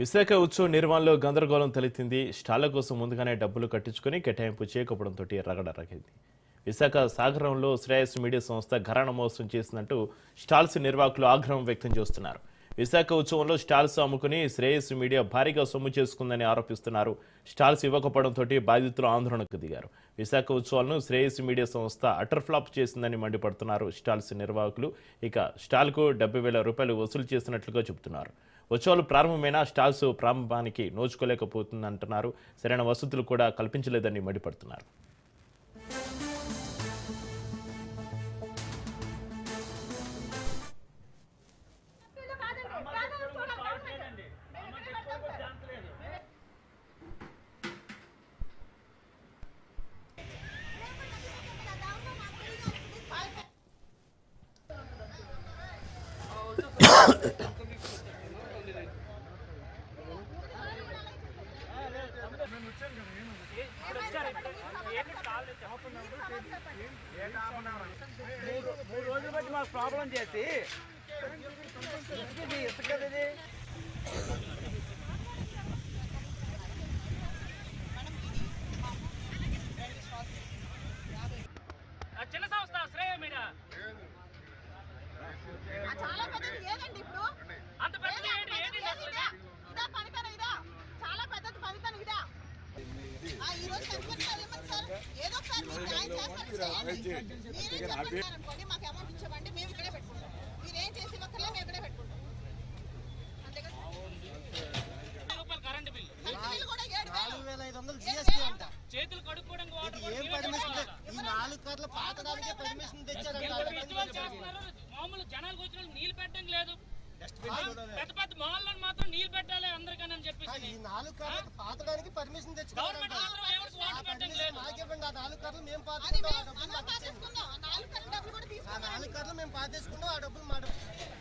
విశాఖ ఉత్సవ నిర్వహణలో గందరగోళం తలెత్తింది. స్టాళ్ళ కోసం ముందుగానే డబ్బులు కట్టించుకుని కేటాయింపు చేయకపోవడంతో రగడ రగింది. విశాఖ సాగరంలో శ్రేయస్ మీడియా సంస్థ ఘరాణ మోసం చేసిందంటూ స్టాల్స్ నిర్వాహకులు ఆగ్రహం వ్యక్తం చేస్తున్నారు. విశాఖ ఉత్సవంలో స్టాల్స్ అమ్ముకుని శ్రేయస్ మీడియా భారీగా సొమ్ము చేసుకుందని ఆరోపిస్తున్నారు. స్టాల్స్ ఇవ్వకపోవడంతో బాధితులు ఆందోళనకు దిగారు. విశాఖ ఉత్సవాలను శ్రేయస్ మీడియా సంస్థ అటర్ ఫ్లాప్ చేసిందని మండిపడుతున్నారు. స్టాల్స్ నిర్వాహకులు ఇక స్టాల్కు డెబ్బై వేల రూపాయలు వసూలు చేసినట్లుగా చెబుతున్నారు. ఉత్సవాలు ప్రారంభమైన స్టాల్స్ ప్రారంభానికి నోచుకోలేకపోతుందంటున్నారు సరైన వసతులు కూడా కల్పించలేదని మండిపడుతున్నారు మూడు రోజులు బట్టి మాకు ప్రాబ్లం చేసి ఇది ఇసుక ఇది చిన్న సంస్థ శ్రేయ మీద. చాలా పెద్దది ఏదండి ఇప్పుడు. చేతులు కడుక్కోవడానికి నాలుగు కార్లు పాతడానికే పర్మిషన్ తెచ్చారంట మామూలు జనాలకు వచ్చిన నీళ్ళు పెట్టడం లేదు. పెద్ద పెద్ద మాల్లో మాత్రం ఈ నాలుగు కార్లు పాతడానికి పర్మిషన్ ఎవరికి ఆ మాకివ్వండి నాలుగు కార్లు మేము ఆ డబ్బులు కార్లు మేము పాతేసుకుంటాం ఆ డబ్బులు మా డబ్బులు.